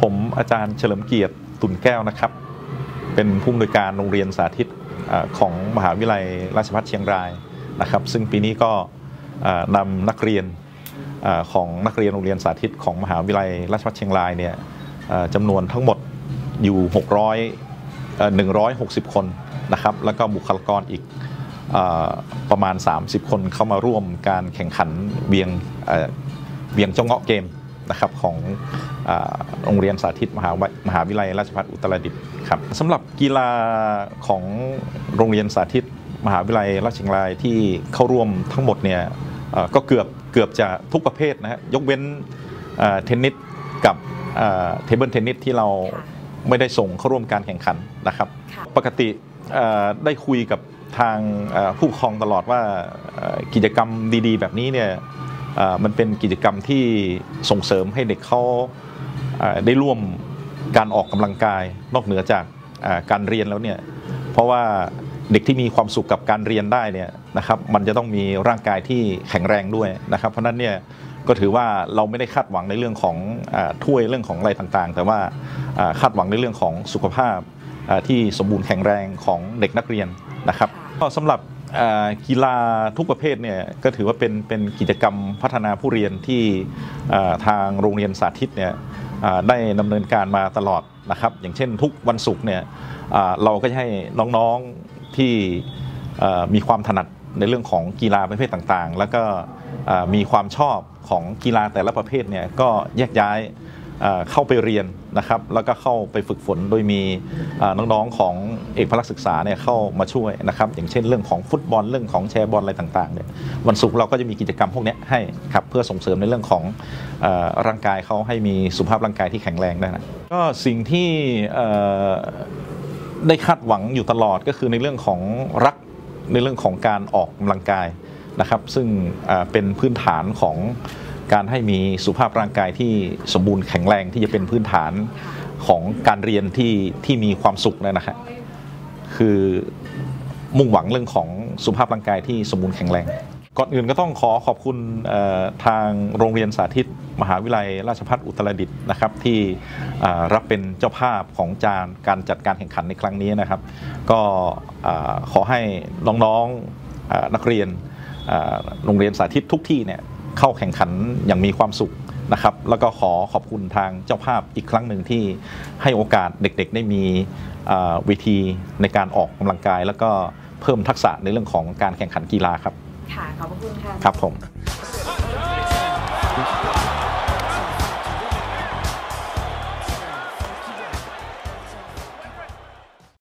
ผมอาจารย์เฉลิมเกียรติตุนแก้วนะครับ เป็นผู้อำนวยการโรงเรียนสาธิตของมหาวิทยาลัยราชภัฏเชียงรายนะครับ ซึ่งปีนี้ก็อ่านำนักเรียนอของนักเรียนโรงเรียนสาธิตของมหาวิทยาลัยราชภัฏเชียงรายเนี่ยจำนวนทั้งหมดอยู่ 600 160 คนนะครับ แล้วก็บุคลากรอีกอประมาณ 30 คนเข้ามาร่วมการแข่งขันเบียงเอ่อเวียงเจ้าเงาะเกม นะครับของอาโรงเรียนสาธิตมหาวิมหาวิทยาลัยราชภัฏอุตรดิตถ์ครับสำหรับกีฬาของโรงเรียนสาธิตมหาวิทยาลัยราชเชียงรายที่เข้าร่วมทั้งหมดเนี่ยเอ่อก็เกือบเกือบจะทุกประเภทนะฮะยกเว้นเอ่อเทนนิสกับเทเบิลเทนนิสที่เราค่ะไม่ได้ส่งเข้าร่วมการแข่งขันนะครับค่ะปกติเอ่อได้คุยกับทางเอ่อผู้ปกครองตลอดว่าเอ่อกิจกรรมดีๆ แบบนี้เนี่ยเอ่อ มันเป็นกิจกรรมที่ส่งเสริมให้เด็กเขาเอ่อได้ร่วมการออกกำลังกายนอกเหนือจากเอ่อการเรียนแล้วเนี่ยเพราะว่าเด็กที่มีความสุขกับการเรียนได้เนี่ยนะครับมันจะต้องมีร่างกายที่แข็งแรงด้วยนะครับ เพราะฉะนั้นเนี่ยก็ถือว่าเราไม่ได้คาดหวังในเรื่องของอาถ้วยเรื่องของอะไรต่างๆ แต่ว่าอ่าคาดหวังในเรื่องของสุขภาพอ่าที่สมบูรณ์แข็งแรงของเด็กนักเรียนนะครับค่ะก็สำหรับอ่า กีฬาทุกประเภทเนี่ยก็ถือว่าเป็นเป็นกิจกรรมพัฒนาผู้เรียนที่ทางโรงเรียนสาธิตเนี่ยได้ดำเนินการมาตลอดนะครับ อย่างเช่นทุกวันศุกร์เนี่ยเราก็จะให้น้องๆที่มีความถนัดในเรื่องของกีฬาประเภทต่างๆ แล้วก็มีความชอบของกีฬาแต่ละประเภทเนี่ยก็แยกย้ายเข้าไปเรียน นะครับแล้วก็เข้าไปฝึกฝนโดยมีน้องๆของเอกพลักศึกษาเนี่ยเข้ามาช่วยนะครับอย่างเช่นเรื่องของฟุตบอลเรื่องของแชร์บอลอะไรต่างๆเนี่ยวันศุกร์เราก็จะมีกิจกรรมพวกนี้ให้ครับเพื่อส่งเสริมในเรื่องของอร่างกายเขาให้มีสุขภาพร่างกายที่แข็งแรงได้นะก็สิ่งที่ได้คาดหวังอยู่ตลอดก็คือในเรื่องของรักในเรื่องของการออกกำลังกายนะครับ ซึ่งเป็นพื้นฐานของ การให้มีสุขภาพร่างกายที่สมบูรณ์แข็งแรงที่จะเป็นพื้นฐานของการเรียนที่ที่มีความสุขนะฮะคือมุ่งหวังเรื่องของสุขภาพร่างกายที่สมบูรณ์แข็งแรง ก่อนอื่นก็ต้องขอขอบคุณทางโรงเรียนสาธิต มหาวิทยาลัยราชภัฏอุตรดิตถ์นะครับ ที่รับเป็นเจ้าภาพของจานการจัดการแข่งขันในครั้งนี้นะครับ ก็ขอให้น้องๆเอ่อนักเรียนโรงเรียนสาธิตทุกที่เนี่ย เข้าแข่งขันอย่างมีความสุขนะครับ แล้วก็ขอขอบคุณทางเจ้าภาพอีกครั้งหนึ่งที่ให้โอกาสเด็กๆ ได้มีเอ่อเวทีในการออกกำลังกาย แล้วก็เพิ่มทักษะในเรื่องของการแข่งขันกีฬาครับ ค่ะ ขอบพระคุณค่ะ ครับผม